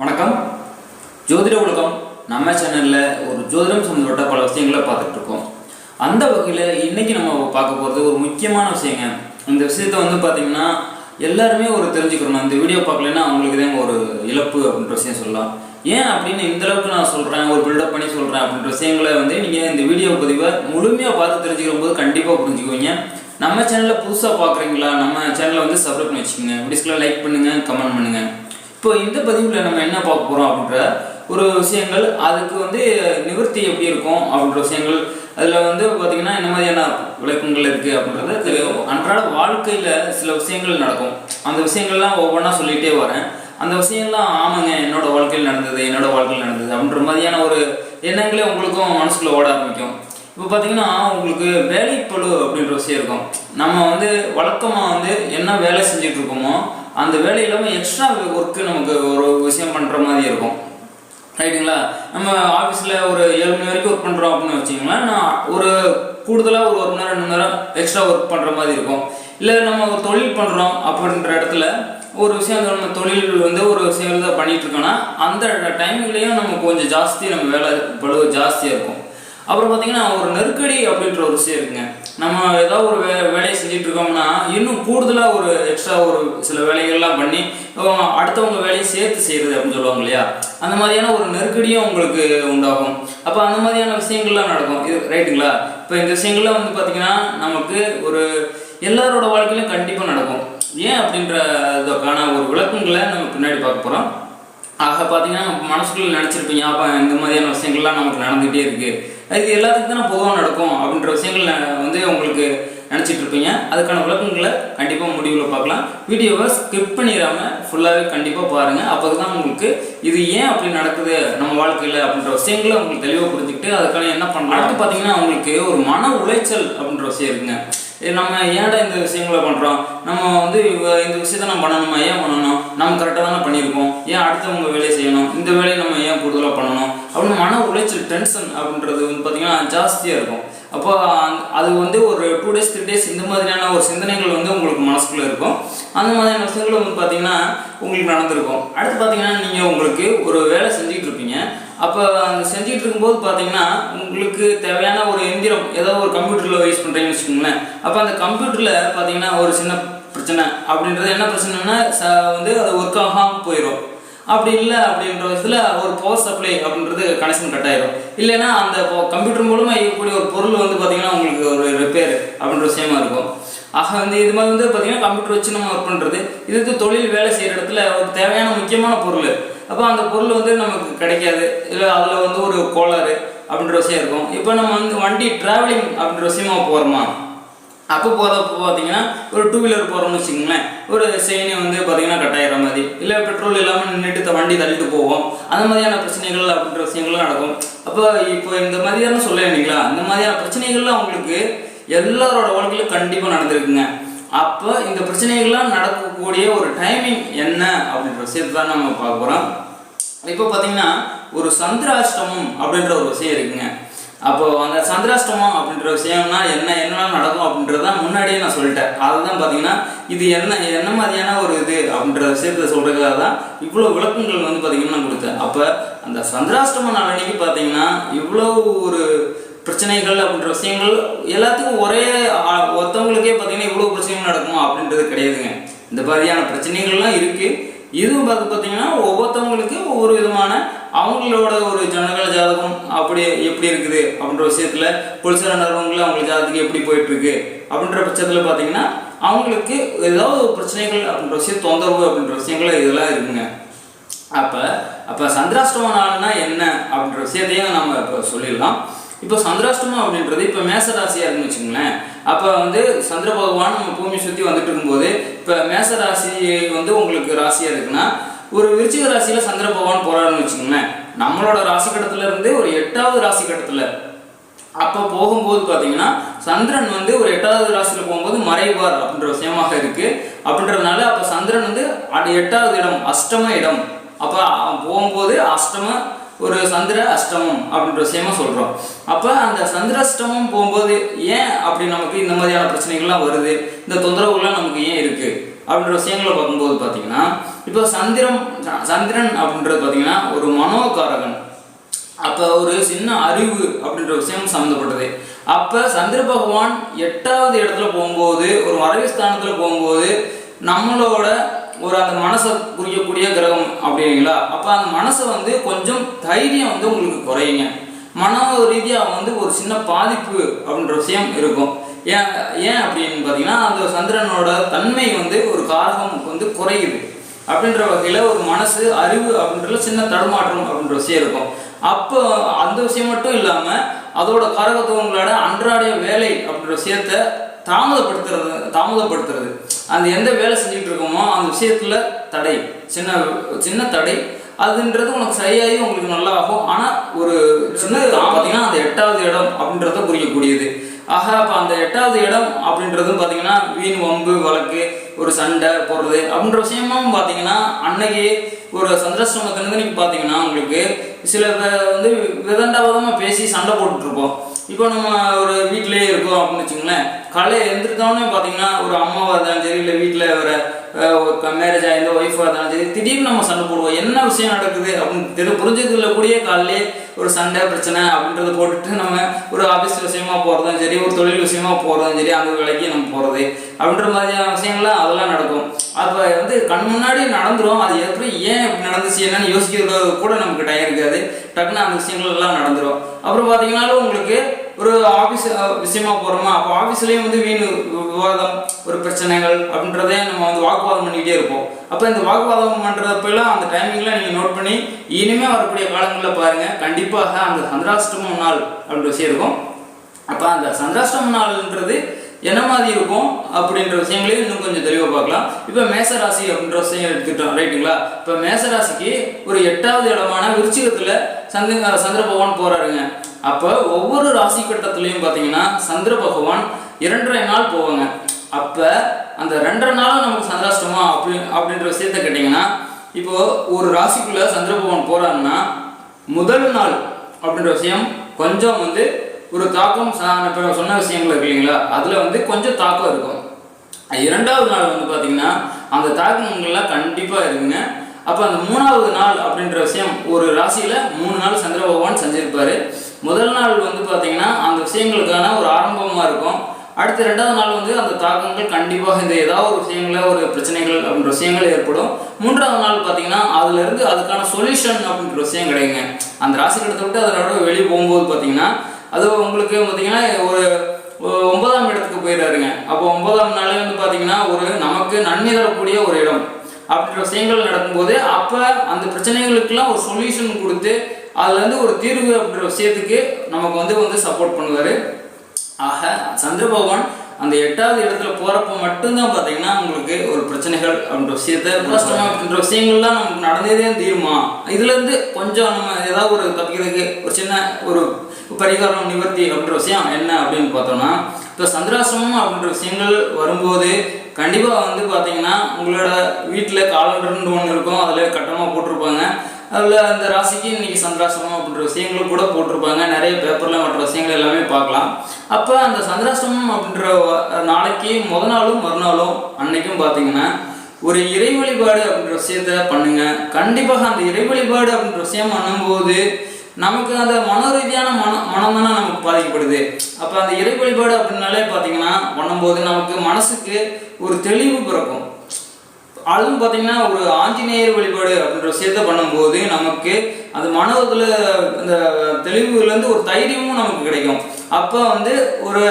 வணக்கம். ஜோதிட உலகம் நம்ம சேனலில் ஒரு ஜோதிடம் சம்மந்தப்பட்ட பல விஷயங்களை பார்த்துட்டு இருக்கோம் அந்த வகையில் இன்னைக்கு நம்ம பார்க்க போகிறது ஒரு முக்கியமான விஷயங்க. இந்த விஷயத்த வந்து பார்த்தீங்கன்னா எல்லாருமே ஒரு தெரிஞ்சுக்கணும். இந்த வீடியோ பார்க்கலன்னா அவங்களுக்கு தான் ஒரு இழப்பு அப்படின்ற விஷயம் சொல்லலாம். ஏன் அப்படின்னு இந்த அளவுக்கு நான் சொல்கிறேன் ஒரு பில்டப் பண்ணி சொல்கிறேன் அப்படின்ற விஷயங்களை வந்து நீங்கள் இந்த வீடியோ பதிவை முழுமையாக பார்த்து தெரிஞ்சுக்கிற போது கண்டிப்பாக புரிஞ்சுக்குவீங்க. நம்ம சேனலில் புதுசாக பார்க்குறீங்களா? நம்ம சேனலை வந்து சப்ஸ்கிரைப் பண்ணி வச்சுக்கோங்க. வீடியோஸ்க்குலாம் லைக் பண்ணுங்கள் கமெண்ட் பண்ணுங்கள் இப்போ இந்த பதிவில் நம்ம என்ன பார்க்க போகிறோம் அப்படின்ற ஒரு விஷயங்கள் அதுக்கு வந்து நிவர்த்தி எப்படி இருக்கும் அப்படின்ற விஷயங்கள் அதில் வந்து பார்த்திங்கன்னா என்ன மாதிரியான விளக்கங்கள் இருக்குது அப்படின்றத தெரியும் அன்றாட வாழ்க்கையில் சில விஷயங்கள் நடக்கும். அந்த விஷயங்கள்லாம் ஒவ்வொன்றா சொல்லிகிட்டே வரேன். அந்த விஷயம்லாம் ஆமாங்க என்னோட வாழ்க்கையில் நடந்தது என்னோட வாழ்க்கையில் நடந்தது அப்படின்ற மாதிரியான ஒரு எண்ணங்களே உங்களுக்கும் மனசுக்குள்ள ஓட ஆரம்பிக்கும். இப்போ பார்த்தீங்கன்னா உங்களுக்கு வேலைப்பளு அப்படின்ற விஷயம் இருக்கும். நம்ம வந்து வழக்கமாக வந்து என்ன வேலை செஞ்சுட்டு இருக்கோமோ அந்த வேலை இல்லாமல் எக்ஸ்ட்ரா ஒர்க்கு நமக்கு ஒரு விஷயம் பண்ணுற மாதிரி இருக்கும். ரைட்டுங்களா? நம்ம ஆஃபீஸில் ஒரு ஏழு மணி வரைக்கும் ஒர்க் பண்ணுறோம் அப்படின்னு வச்சிங்களேன் நான் ஒரு கூடுதலாக ஒரு ஒரு மணி நேரம் ரெண்டு நேரம் எக்ஸ்ட்ரா ஒர்க் பண்ணுற மாதிரி இருக்கும். இல்லை நம்ம ஒரு தொழில் பண்ணுறோம் அப்படின்ற இடத்துல ஒரு விஷயம் நம்ம தொழில் வந்து ஒரு விஷயம் தான் பண்ணிட்டு அந்த டைம்லேயும் நம்ம கொஞ்சம் ஜாஸ்தி நம்ம வேலை பழுவு ஜாஸ்தியாக இருக்கும். அப்புறம் பார்த்தீங்கன்னா ஒரு நெருக்கடி அப்படின்ற ஒரு விஷயம் இருக்குங்க. நம்ம ஏதாவது ஒரு வே வேலையை செஞ்சுட்டு இருக்கோம்னா இன்னும் கூடுதலாக ஒரு எக்ஸ்ட்ரா ஒரு சில வேலைகள்லாம் பண்ணி அடுத்தவங்க வேலையை சேர்த்து செய்கிறது அப்படின்னு சொல்லுவாங்க இல்லையா? அந்த மாதிரியான ஒரு நெருக்கடியும் உங்களுக்கு உண்டாகும். அப்போ அந்த மாதிரியான விஷயங்கள்லாம் நடக்கும். இது ரைட்டுங்களா? இப்போ இந்த விஷயங்கள்லாம் வந்து பார்த்தீங்கன்னா நமக்கு ஒரு எல்லாரோட வாழ்க்கையிலும் கண்டிப்பாக நடக்கும். ஏன் அப்படின்றதுக்கான ஒரு விளக்கங்களை நம்ம பின்னாடி பார்க்க போகிறோம் ஆக பார்த்தீங்கன்னா நம்ம மனசுக்குள்ள நினச்சிருப்பீங்க அப்போ இந்த மாதிரியான விஷயங்கள்லாம் நமக்கு நடந்துகிட்டே இருக்குது இது எல்லாத்துக்கும் தானே பொதுவாக நடக்கும் அப்படின்ற விஷயங்கள் வந்து உங்களுக்கு நினச்சிட்டு இருப்பீங்க. அதுக்கான விளக்கங்களை கண்டிப்பாக முடிவில் பார்க்கலாம். வீடியோவை ஸ்கிப் பண்ணிடாம ஃபுல்லாகவே கண்டிப்பாக பாருங்கள் அப்போ தான் உங்களுக்கு இது ஏன் அப்படி நடக்குது நம்ம வாழ்க்கையில் அப்படின்ற விஷயங்களை உங்களுக்கு தெளிவாக புரிஞ்சுக்கிட்டு அதுக்கான என்ன பண்ணலாம். அடுத்து பார்த்தீங்கன்னா உங்களுக்கு ஒரு மன உளைச்சல் அப்படின்ற விஷயம் இருக்குங்க. நம்ம ஏன்டா இந்த விஷயங்களை பண்ணுறோம் நம்ம வந்து இந்த விஷயத்த நம்ம பண்ணணுமா ஏன் பண்ணணும்? நம்ம கரெக்டாக தானே பண்ணியிருக்கோம். ஏன் அடுத்தவங்க வேலையை செய்யணும்? இந்த வேலையை நம்ம ஏன் கூடுதலாக பண்ணணும்? அப்படின்னு மன உளைச்சல் டென்ஷன் அப்படின்றது வந்து பார்த்திங்கன்னா ஜாஸ்தியாக இருக்கும். அப்போ அது வந்து ஒரு டூ டேஸ் த்ரீ டேஸ் இந்த மாதிரியான ஒரு சிந்தனைகள் வந்து உங்களுக்கு மனசுக்குள்ளே இருக்கும். அந்த மாதிரியான விஷயங்கள் வந்து பார்த்தீங்கன்னா உங்களுக்கு நடந்திருக்கும். அடுத்து பார்த்தீங்கன்னா நீங்கள் உங்களுக்கு ஒரு வேலை செஞ்சுக்கிட்டு இருப்பீங்க. அப்போ அந்த செஞ்சுட்டு இருக்கும்போது பார்த்தீங்கன்னா உங்களுக்கு தேவையான ஒரு எந்திரம் ஏதோ ஒரு கம்ப்யூட்டரில் யூஸ் பண்ணுறீங்கன்னு வச்சுக்கோங்களேன். அப்போ அந்த கம்ப்யூட்டரில் பார்த்தீங்கன்னா ஒரு சின்ன பிரச்சனை. அப்படின்றது என்ன பிரச்சனைனா வந்து அது ஒர்க் ஆகாமல் போயிடும் அப்படி இல்லை அப்படின்ற விதத்தில் ஒரு பவர் சப்ளை அப்படின்றது கனெக்ஷன் கட் ஆயிடும் இல்லைன்னா அந்த கம்ப்யூட்டர் மூலமாக இயக்கக்கூடிய ஒரு பொருள் வந்து பார்த்தீங்கன்னா உங்களுக்கு ஒரு ரிப்பேர் அப்படின்ற விஷயமா இருக்கும். ஆக வந்து இது மாதிரி வந்து பார்த்தீங்கன்னா கம்ப்யூட்டர் வச்சு நம்ம ஒர்க் பண்ணுறது இதுக்கு தொழில் வேலை செய்கிற இடத்துல ஒரு தேவையான முக்கியமான பொருள். அப்போ அந்த பொருள் வந்து நமக்கு கிடைக்காது. இல்லை அதில் வந்து ஒரு கோளாறு அப்படின்ற விஷயம் இருக்கும். இப்போ நம்ம வந்து வண்டி ட்ராவலிங் அப்படின்ற விஷயமா போகிறோமா அப்போ போகிறப்போ பார்த்தீங்கன்னா ஒரு டூ வீலர் போகிறோம்னு வச்சுக்கோங்களேன். ஒரு செயினை வந்து பார்த்தீங்கன்னா கட் மாதிரி. இல்லை பெட்ரோல் இல்லாமல் நின்றுட்டு வண்டி தள்ளிட்டு போவோம். அந்த மாதிரியான பிரச்சனைகள் அப்படின்ற விஷயங்கள்லாம் நடக்கும். அப்போ இப்போ இந்த மாதிரியான சொல்ல இல்லைங்களா? இந்த மாதிரியான பிரச்சனைகள்லாம் உங்களுக்கு எல்லாரோட வாழ்க்கையிலும் கண்டிப்பாக நடந்திருக்குங்க. அப்போ இந்த பிரச்சனைகள்லாம் நடக்கக்கூடிய ஒரு டைமிங் என்ன அப்படின்ற விஷயத்தை தான் நம்ம பார்க்க போகிறோம் இப்போ பார்த்தீங்கன்னா ஒரு சந்திராஷ்டமம் அப்படின்ற ஒரு விஷயம் இருக்குங்க. அப்போ அந்த சந்திராஷ்டமம் அப்படின்ற விஷயம்னா என்ன என்னெல்லாம் நடக்கும் அப்படின்றத முன்னாடியே நான் சொல்லிட்டேன். அதுதான் பார்த்தீங்கன்னா இது என்ன என்ன மாதிரியான ஒரு இது அப்படின்ற விஷயத்த சொல்றதுக்காக தான் இவ்வளோ விளக்கங்கள் வந்து பார்த்தீங்கன்னா நான் கொடுத்தேன். அப்போ அந்த சந்திராஷ்டம நாளன்னைக்கு பார்த்தீங்கன்னா இவ்வளோ ஒரு பிரச்சனைகள் அப்படின்ற விஷயங்கள் எல்லாத்துக்கும் ஒரே ஒருத்தவங்களுக்கே பார்த்தீங்கன்னா இவ்வளோ பிரச்சனைகள் நடக்குமா அப்படின்றது கிடையாதுங்க. இந்த மாதிரியான பிரச்சனைகள்லாம் இருக்குது இதுவும் பார்த்து பார்த்தீங்கன்னா ஒவ்வொருத்தவங்களுக்கு ஒவ்வொரு விதமான அவங்களோட ஒரு ஜனகல ஜாதகம் அப்படி எப்படி இருக்குது அப்படின்ற விஷயத்தில் பொலிசார நிறுவனங்கள் அவங்க ஜாதகத்துக்கு எப்படி போயிட்டுருக்கு அப்படின்ற பட்சத்தில் பார்த்தீங்கன்னா அவங்களுக்கு ஏதாவது பிரச்சனைகள் அப்படின்ற விஷயம் தொந்தரவு அப்படின்ற விஷயங்கள் இதெல்லாம் இருக்குங்க. அப்போ அப்போ சந்திராஷ்டம நாள்னா என்ன அப்படின்ற விஷயத்தையும் நம்ம இப்போ சொல்லிடலாம். இப்போ சந்திராஷ்டமம் அப்படின்றது இப்போ மேச ராசியாக இருக்குன்னு வச்சுங்களேன் அப்போ வந்து சந்திர பகவான் நம்ம பூமி சுற்றி வந்துட்டு இருக்கும்போது இப்போ மேச ராசி வந்து உங்களுக்கு ராசியாக இருக்குன்னா ஒரு விருச்சிக ராசியில் சந்திர பகவான் போகிறாருன்னு வச்சுங்களேன் நம்மளோட ராசி கட்டத்துல இருந்து ஒரு எட்டாவது ராசி கட்டத்தில். அப்போ போகும்போது பார்த்தீங்கன்னா சந்திரன் வந்து ஒரு எட்டாவது ராசியில் போகும்போது மறைவார் அப்படின்ற விஷயமாக இருக்கு. அப்படின்றதுனால அப்போ சந்திரன் வந்து அது எட்டாவது இடம் அஷ்டம இடம். அப்போ போகும்போது அஷ்டம ஒரு சந்திர அஷ்டமம் அப்படின்ற விஷயமா சொல்கிறோம் அப்போ அந்த சந்திர அஷ்டமம் போகும்போது ஏன் அப்படி நமக்கு இந்த மாதிரியான பிரச்சனைகள்லாம் வருது? இந்த தொந்தரவுகள்லாம் நமக்கு ஏன் இருக்குது அப்படின்ற விஷயங்களை பார்க்கும்போது பார்த்தீங்கன்னா இப்போ சந்திரம் சந்திரன் அப்படின்றது பார்த்தீங்கன்னா ஒரு மனோகாரகன். அப்போ ஒரு சின்ன அறிவு அப்படின்ற விஷயம் சம்மந்தப்பட்டது. அப்போ சந்திர பகவான் எட்டாவது இடத்துல போகும்போது ஒரு மறைவு ஸ்தானத்தில் போகும்போது நம்மளோட ஒரு அந்த மனசை குறிக்கக்கூடிய கிரகம் அப்படிங்களா அப்போ அந்த மனசை வந்து கொஞ்சம் தைரியம் வந்து உங்களுக்கு குறையுங்க. மன ரீதியாக வந்து ஒரு சின்ன பாதிப்பு அப்படின்ற விஷயம் இருக்கும். ஏன் ஏன் அப்படின்னு பார்த்தீங்கன்னா அந்த சந்திரனோட தன்மை வந்து ஒரு காரகம் வந்து குறையுது. அப்படின்ற வகையில் ஒரு மனசு அறிவு அப்படின்றதுல சின்ன தடுமாற்றம் அப்படின்ற விஷயம் இருக்கும். அப்போ அந்த விஷயம் மட்டும் இல்லாமல் அதோட காரகத்துவங்களோட அன்றாடைய வேலை அப்படின்ற விஷயத்த தாமதப்படுத்துறது தாமதப்படுத்துறது. அந்த எந்த வேலை செஞ்சுட்டு இருக்கோமோ அந்த விஷயத்துல தடை. சின்ன சின்ன தடை. அதுன்றது உனக்கு சரியாகி உங்களுக்கு நல்லா ஆகும் ஆனால் ஒரு சின்ன பார்த்தீங்கன்னா அந்த எட்டாவது இடம் அப்படின்றத குறிக்கக்கூடியது. ஆக அப்போ அந்த எட்டாவது இடம் அப்படின்றதும் பார்த்தீங்கன்னா வீண் வம்பு வழக்கு ஒரு சண்டை போடுறது அப்படின்ற விஷயமும் பார்த்தீங்கன்னா அன்னைக்கு ஒரு சந்திராசிரமத்திலிருந்து நீங்கள் பார்த்தீங்கன்னா உங்களுக்கு சில வந்து விதண்டாவதமாக பேசி சண்டை போட்டுட்ருப்போம் இப்போ நம்ம ஒரு வீட்டிலேயே இருக்கோம் அப்படின்னு வச்சுங்களேன் காலையில் எழுந்திருந்தோடனே பார்த்தீங்கன்னா ஒரு அம்மாவாக இருந்தாலும் சரி இல்லை வீட்டில் ஒரு மேரேஜ் ஆகிருந்த ஒய்ஃபாக இருந்தாலும் சரி திடீர்னு நம்ம சண்டை போடுவோம். என்ன விஷயம் நடக்குது அப்படின்னு தெரி புரிஞ்சதுல கூடயே காலையிலே ஒரு சண்டை பிரச்சனை அப்படின்றத போட்டுட்டு நம்ம ஒரு ஆஃபீஸ் விஷயமா போகிறதும் சரி ஒரு தொழில் விஷயமா போகிறதும் சரி அந்த வேலைக்கு நம்ம போகிறது அப்படின்ற மாதிரியான விஷயங்கள்லாம் அதெல்லாம் நடக்கும். அப்போ வந்து கண் முன்னாடி நடந்துரும். அது எப்படி ஏன் இப்படி நடந்துச்சு என்னன்னு யோசிக்கிறது கூட நமக்கு டைம் இருக்காது. டக்குன்னு அந்த விஷயங்கள் எல்லாம் நடந்துரும். அப்புறம் பார்த்தீங்கன்னாலும் உங்களுக்கு ஒரு ஆஃபீஸ் விஷயமா போகிறோமா அப்போ ஆஃபீஸ்லேயும் வந்து வீண் விவாதம் ஒரு பிரச்சனைகள் அப்படின்றதே நம்ம வந்து வாக்குவாதம் பண்ணிக்கிட்டே இருப்போம். அப்போ இந்த வாக்குவாதம் பண்ணுறப்பெல்லாம் அந்த டைமிங்கில் நீங்கள் நோட் பண்ணி இனிமேல் வரக்கூடிய காலங்களில் பாருங்கள் கண்டிப்பாக அந்த சந்திராஷ்டமம் நாள் அப்படின்ற விஷயம் இருக்கும். அப்போ அந்த சந்திராஷ்டம நாள்ன்றது என்ன மாதிரி இருக்கும் அப்படின்ற விஷயங்களையும் இன்னும் கொஞ்சம் தெளிவாக பார்க்கலாம். இப்போ மேசராசி அப்படின்ற விஷயம் எடுத்துக்கிட்டோம். ரைட்டுங்களா இப்போ மேசராசிக்கு ஒரு எட்டாவது இடமான விருச்சிகத்தில் சந்திர சந்திர பகவான் போகிறாருங்க அப்போ ஒவ்வொரு ராசி கட்டத்துலேயும் பார்த்தீங்கன்னா சந்திர பகவான் இரண்டரை நாள் போவாங்க. அப்போ அந்த ரெண்டரை நாளும் நமக்கு சந்திராஷ்டமா அப்படி அப்படின்ற விஷயத்த கேட்டிங்கன்னா இப்போது ஒரு ராசிக்குள்ளே சந்திர பகவான் போகிறாருன்னா முதல் நாள் அப்படின்ற விஷயம் கொஞ்சம் வந்து ஒரு தாக்கம் சா- சொன்ன விஷயங்கள் இருக்கு இல்லைங்களா? அதில் வந்து கொஞ்சம் தாக்கம் இருக்கும். இரண்டாவது நாள் வந்து பார்த்தீங்கன்னா அந்த தாக்கங்கள்லாம் கண்டிப்பாக இருக்குங்க. அப்போ அந்த மூணாவது நாள் அப்படின்ற விஷயம் ஒரு ராசியில் மூணு நாள் சந்திர பகவான் செஞ்சிருப்பாரு. முதல் நாள் வந்து பார்த்தீங்கன்னா அந்த விஷயங்களுக்கான ஒரு ஆரம்பமாக இருக்கும். அடுத்த ரெண்டாவது நாள் வந்து அந்த தாக்கங்கள் கண்டிப்பாக இந்த ஏதாவது ஒரு விஷயங்கள ஒரு பிரச்சனைகள் அப்படின்ற விஷயங்கள் ஏற்படும். மூன்றாவது நாள் பார்த்தீங்கன்னா அதுலேருந்து அதுக்கான சொல்யூஷன் அப்படின்ற விஷயம் கிடைக்குங்க. அந்த ராசி கடத்தை விட்டு அதனோட வெளியே போகும்போது பார்த்தீங்கன்னா அது உங்களுக்கு பார்த்தீங்கன்னா ஒரு ஒன்பதாம் இடத்துக்கு போயிடுறாருங்க. அப்போ ஒன்பதாம் நாளே வந்து பார்த்தீங்கன்னா ஒரு நமக்கு நன்மை தரக்கூடிய ஒரு இடம். அப்படின்ற விஷயங்கள் நடக்கும்போது அப்போ அந்த பிரச்சனைகளுக்கெல்லாம் ஒரு சொல்யூஷன் கொடுத்து அதுலேருந்து ஒரு தீர்வு அப்படின்ற விஷயத்துக்கு நமக்கு வந்து வந்து சப்போர்ட் பண்ணுவார். ஆக சந்திர பகவான் அந்த எட்டாவது இடத்துல போறப்ப மட்டும்தான் பார்த்தீங்கன்னா உங்களுக்கு ஒரு பிரச்சனைகள் அப்படின்ற விஷயத்த கஷ்டமா அப்படின்ற விஷயங்கள்லாம் நமக்கு நடந்ததே தீருமா? இதுல இருந்து கொஞ்சம் நம்ம ஏதாவது ஒரு தப்பிக்கிறதுக்கு ஒரு சின்ன ஒரு பரிகாரம் நிவர்த்தி அப்படின்ற விஷயம் என்ன அப்படின்னு பார்த்தோம்னா இப்போ சந்திராசிரமம் அப்படின்ற விஷயங்கள் வரும்போது கண்டிப்பாக வந்து பார்த்தீங்கன்னா உங்களோட வீட்டில் காலண்டர்னு ஒன்று இருக்கும் அதில் கட்டமாக போட்டிருப்பாங்க. அதில் அந்த ராசிக்கு இன்னைக்கு சந்திராசிரமம் அப்படின்ற விஷயங்கள் கூட போட்டிருப்பாங்க. நிறைய பேப்பரில் மற்ற விஷயங்கள் எல்லாமே பார்க்கலாம். அப்போ அந்த சந்திராசிரமம் அப்படின்ற நாளைக்கு முத நாளும் மறுநாளும் அன்னைக்கும் பார்த்தீங்கன்னா ஒரு இறை வழிபாடு அப்படின்ற விஷயத்த பண்ணுங்க. கண்டிப்பாக அந்த இறை வழிபாடு அப்படின்ற விஷயம் பண்ணும்போது நமக்கு அந்த மன ரீதியான மன மனம் தானே நமக்கு பாதிக்கப்படுது. அப்போ அந்த இறை வழிபாடு அப்படின்னாலே பார்த்தீங்கன்னா பண்ணும்போது நமக்கு மனசுக்கு ஒரு தெளிவு பிறக்கும். அதுவும் பார்த்தீங்கன்னா ஒரு ஆஞ்சநேயர் வழிபாடு அப்படின்ற விஷயத்த பண்ணும்போது நமக்கு அந்த மனதில் அந்த தெளிவுலேருந்து ஒரு தைரியமும் நமக்கு கிடைக்கும். அப்போ வந்து ஒரு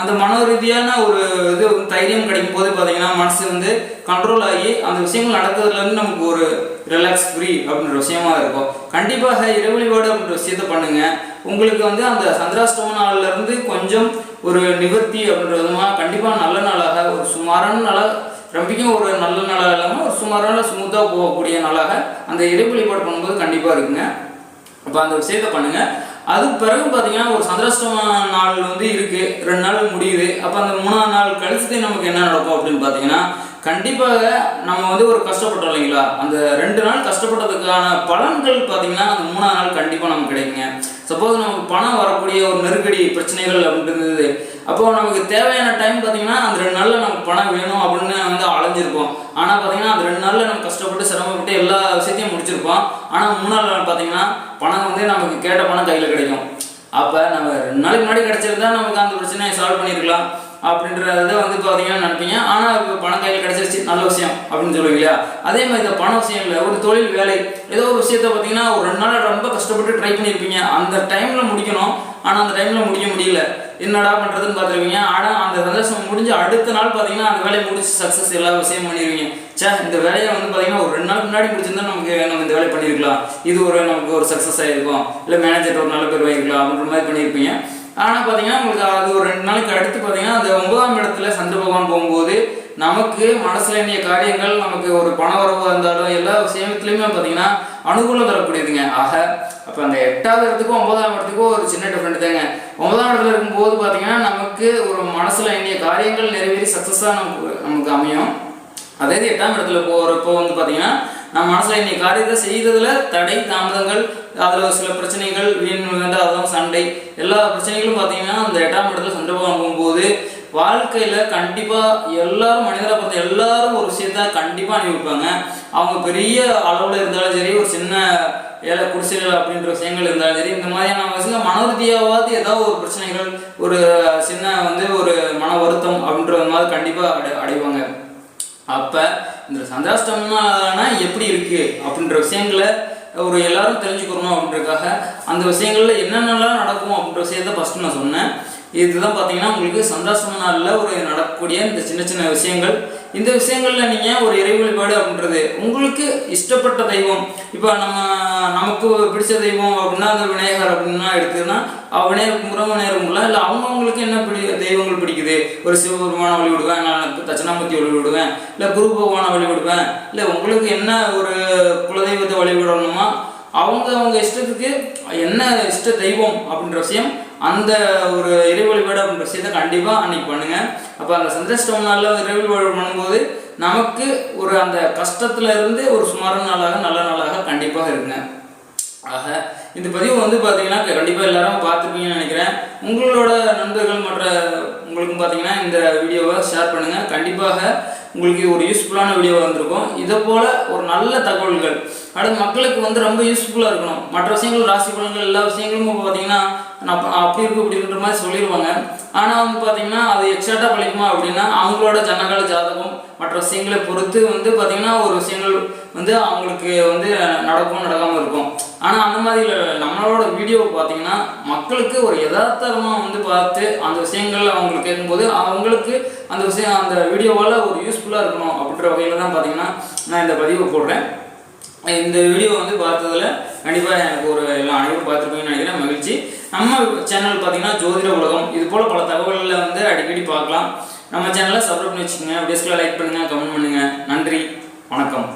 அந்த மன ரீதியான ஒரு இது தைரியம் கிடைக்கும் போது பார்த்தீங்கன்னா மனசு வந்து கண்ட்ரோல் ஆகி அந்த விஷயங்கள் நடக்கிறதுலேருந்து நமக்கு ஒரு ரிலாக்ஸ் ஃப்ரீ அப்படின்ற விஷயமா இருக்கும். கண்டிப்பாக இறை வழிபாடு அப்படின்ற விஷயத்த பண்ணுங்க. உங்களுக்கு வந்து அந்த சந்திராஷ்டம நாள்லேருந்து கொஞ்சம் ஒரு நிவர்த்தி அப்படின்ற விதமாக கண்டிப்பாக நல்ல நாளாக ஒரு சுமாரான நாளாக ரொம்பிக்கும் ஒரு நல்ல நாளாக இல்லாமல் ஒரு சுமாரான ஸ்மூத்தாக போகக்கூடிய நாளாக அந்த இடைவெளிப்பாடு பண்ணும்போது கண்டிப்பாக இருக்குங்க. அப்போ அந்த விஷயத்தை பண்ணுங்கள் அதுக்கு பிறகு பார்த்தீங்கன்னா ஒரு சந்திராஷ்டம நாள் வந்து இருக்குது ரெண்டு நாள் முடியுது. அப்போ அந்த மூணாவது நாள் கழிச்சுட்டு நமக்கு என்ன நடக்கும் அப்படின்னு பார்த்தீங்கன்னா கண்டிப்பாக நம்ம வந்து ஒரு கஷ்டப்பட்டோம் இல்லைங்களா? அந்த ரெண்டு நாள் கஷ்டப்பட்டதுக்கான பலன்கள் பார்த்தீங்கன்னா அந்த மூணாவது நாள் கண்டிப்பாக நமக்கு கிடைக்குங்க. சப்போஸ் நமக்கு பணம் வரக்கூடிய ஒரு நெருக்கடி பிரச்சனைகள் அப்படின்றது. அப்போ நமக்கு தேவையான டைம் பார்த்தீங்கன்னா அந்த ரெண்டு நாளில் நமக்கு பணம் வேணும் அப்படின்னு வந்து அலைஞ்சிருப்போம். ஆனால் பார்த்தீங்கன்னா அந்த ரெண்டு நாளில் நம்ம கஷ்டப்பட்டு சிரமப்பட்டு எல்லா விஷயத்தையும் முடிச்சிருப்போம். ஆனால் மூணாவது நாள் பார்த்தீங்கன்னா பணம் வந்து நமக்கு கேட்ட பணம் கையில் கிடைக்கும். அப்போ நம்ம ரெண்டு நாளைக்கு முன்னாடி கிடைச்சிருந்தா நமக்கு அந்த பிரச்சனையை சால்வ் பண்ணியிருக்கலாம் அப்படின்றத வந்து பார்த்தீங்கன்னா நினைப்பீங்க. ஆனால் இப்போ பணம் கையில் கிடைச்சிருச்சு நல்ல விஷயம் அப்படின்னு சொல்லுவீங்க இல்லையா அதே மாதிரி இந்த பண விஷயம் இல்லை ஒரு தொழில் வேலை ஏதோ ஒரு விஷயத்த பார்த்தீங்கன்னா ஒரு ரெண்டு நாள் ரொம்ப கஷ்டப்பட்டு ட்ரை பண்ணியிருப்பீங்க. அந்த டைமில் முடிக்கணும். ஆனால் அந்த டைமில் முடிக்க முடியல. என்னடா பண்ணுறதுன்னு பார்த்துருவீங்க ஆனால் அந்த சந்தோஷம் முடிஞ்சு அடுத்த நாள் பார்த்தீங்கன்னா அந்த வேலையை முடிச்சு சக்ஸஸ் எல்லா விஷயம் பண்ணிடுவீங்க சே இந்த வேலையை வந்து பார்த்தீங்கன்னா ஒரு ரெண்டு நாள் முன்னாடி முடிச்சிருந்தா நமக்கு நம்ம இந்த வேலை பண்ணியிருக்கலாம். இது ஒரு நமக்கு ஒரு சக்ஸஸ் ஆகிருக்கும் இல்லை மேனேஜர் ஒரு நல்ல பேர் வாங்கிருக்கலாம் அப்படின்ற மாதிரி பண்ணியிருப்பீங்க. ஆனால் பார்த்தீங்கன்னா உங்களுக்கு அது ஒரு ரெண்டு நாளைக்கு அடுத்து பார்த்தீங்கன்னா அந்த ஒன்பதாம் இடத்துல சந்திர பகவான் போகும்போது நமக்கு மனசில் எண்ணிய காரியங்கள் நமக்கு ஒரு பண வரவு இருந்தாலும் எல்லா விஷயத்துலையுமே பார்த்தீங்கன்னா அனுகூலம் தரக்கூடியதுங்க. ஆக அப்போ அந்த எட்டாவது இடத்துக்கும் ஒன்பதாம் இடத்துக்கும் ஒரு சின்ன டிஃப்ரெண்ட் தாங்க. ஒன்பதாம் இடத்துல இருக்கும்போது பார்த்தீங்கன்னா நமக்கு ஒரு மனசில் எண்ணிய காரியங்கள் நிறைவேறி சக்ஸஸாக நமக்கு நமக்கு அமையும். அதே எட்டாம் இடத்துல போகிறப்போ வந்து பார்த்தீங்கன்னா நம்ம மனசில் இன்னைக்கு காரியத்தை செய்கிறதுல தடை தாமதங்கள் அதில் சில பிரச்சனைகள் வீண் வந்து சண்டை. எல்லா பிரச்சனைகளும் பார்த்தீங்கன்னா அந்த எட்டாம் இடத்துல சண்டை போகும்போது வாழ்க்கையில கண்டிப்பாக எல்லாரும் மனிதரை பார்த்த எல்லாரும் ஒரு விஷயத்த கண்டிப்பாக அனுபவிப்பாங்க அவங்க பெரிய அளவில் இருந்தாலும் சரி ஒரு சின்ன ஏழை குடிசைகள் அப்படின்ற விஷயங்கள் இருந்தாலும் சரி இந்த மாதிரியான விஷயம் மனோரீதியாவது ஏதாவது ஒரு பிரச்சனைகள் ஒரு சின்ன வந்து ஒரு மன வருத்தம் அப்படின்ற மாதிரி கண்டிப்பாக அடை அடைவாங்க. அப்போ இந்த சந்திராஷ்டமம்னா எப்படி இருக்குது அப்படின்ற விஷயங்களை ஒரு எல்லாரும் தெரிஞ்சுக்கிறணும் அப்படின்றதுக்காக அந்த விஷயங்களில் என்னென்னலாம் நடக்கும் அப்படின்ற விஷயத்த ஃபஸ்ட்டு நான் சொன்னேன். இதுதான் பார்த்தீங்கன்னா உங்களுக்கு சந்திராஷ்டம நாளில் ஒரு நடக்கக்கூடிய இந்த சின்ன சின்ன விஷயங்கள். இந்த விஷயங்களில் நீங்கள் ஒரு இறை வழிபாடு அப்படின்றது உங்களுக்கு இஷ்டப்பட்ட தெய்வம். இப்போ நம்ம நமக்கு பிடிச்ச தெய்வம் அப்படின்னா அந்த விநாயகர் அப்படின்னா எடுத்துன்னா அவ விநாயகர் கும்பிட்ற விநாயகர் கும்பிடலாம். இல்லை அவங்கவுங்களுக்கு என்ன பிடி தெய்வங்கள் பிடிக்குது? ஒரு சிவபெருமான வழி விடுவேன் நான் தட்சிணாமூர்த்தி வழி விடுவேன் இல்லை குரு பகவானை வழி விடுவேன் இல்லை உங்களுக்கு என்ன ஒரு குலதெய்வத்தை வழிபடணுமா அவங்க அவங்க இஷ்டத்துக்கு என்ன இஷ்ட தெய்வம் அப்படின்ற விஷயம் அந்த ஒரு இறை வழிபாடு விஷயத்தை கண்டிப்பாக அன்னைக்கு பண்ணுங்க. அப்போ அந்த சந்திரஷ்டம் நாளில் இறை வழிபாடு பண்ணும்போது நமக்கு ஒரு அந்த கஷ்டத்துல இருந்து ஒரு சுமாரான நாளாக நல்ல நாளாக கண்டிப்பாக இருக்குங்க. ஆக இந்த பதிவு வந்து பார்த்தீங்கன்னா கண்டிப்பாக எல்லாரும் பார்த்துருப்பீங்கன்னு நினைக்கிறேன். உங்களோட நண்பர்கள் மற்ற உங்களுக்கும் பார்த்தீங்கன்னா இந்த வீடியோவை ஷேர் பண்ணுங்கள் கண்டிப்பாக உங்களுக்கு ஒரு யூஸ்ஃபுல்லான வீடியோ வந்திருக்கும் இதை போல் ஒரு நல்ல தகவல்கள். அடுத்து மக்களுக்கு வந்து ரொம்ப யூஸ்ஃபுல்லாக இருக்கணும். மற்ற விஷயங்கள் ராசி பலன்கள் எல்லா விஷயங்களும் இப்போ பார்த்தீங்கன்னா நான் அப்படி இருக்கும் அப்படின்ற மாதிரி சொல்லிடுவாங்க ஆனால் வந்து பார்த்தீங்கன்னா அது எக்ஸாக்டாக பழிக்குமா அப்படின்னா அவங்களோட ஜனகால ஜாதகம் மற்ற விஷயங்களை பொறுத்து வந்து பார்த்தீங்கன்னா ஒரு விஷயங்கள் வந்து அவங்களுக்கு வந்து நடக்கும் நடக்காமல் இருக்கும். ஆனால் அந்த மாதிரி நம்மளோட வீடியோ பார்த்தீங்கன்னா மக்களுக்கு ஒரு யதார்த்தமாக வந்து பார்த்து அந்த விஷயங்கள் அவங்களுக்கு கேட்கும்போது அவங்களுக்கு அந்த விஷயம் அந்த வீடியோவால் ஒரு யூஸ்ஃபுல்லாக இருக்கணும் அப்படின்ற வகையில் தான் பார்த்தீங்கன்னா நான் இந்த பதிவை போடுறேன். இந்த வீடியோ வந்து பார்த்ததில் கண்டிப்பாக எனக்கு ஒரு எல்லா அனைவரும் பார்த்துருப்பீங்கன்னு நினைக்கிறேன். மகிழ்ச்சி. நம்ம சேனல் பார்த்தீங்கன்னா ஜோதிட உலகம். இது போல் பல தகவல்களை வந்து அடிக்கடி பார்க்கலாம். நம்ம சேனலை சப்ஸ்கிரைப் பண்ணி வச்சுக்கோங்க. வீடியோஸ்களை லைக் பண்ணுங்கள் கமெண்ட் பண்ணுங்கள் நன்றி. வணக்கம்.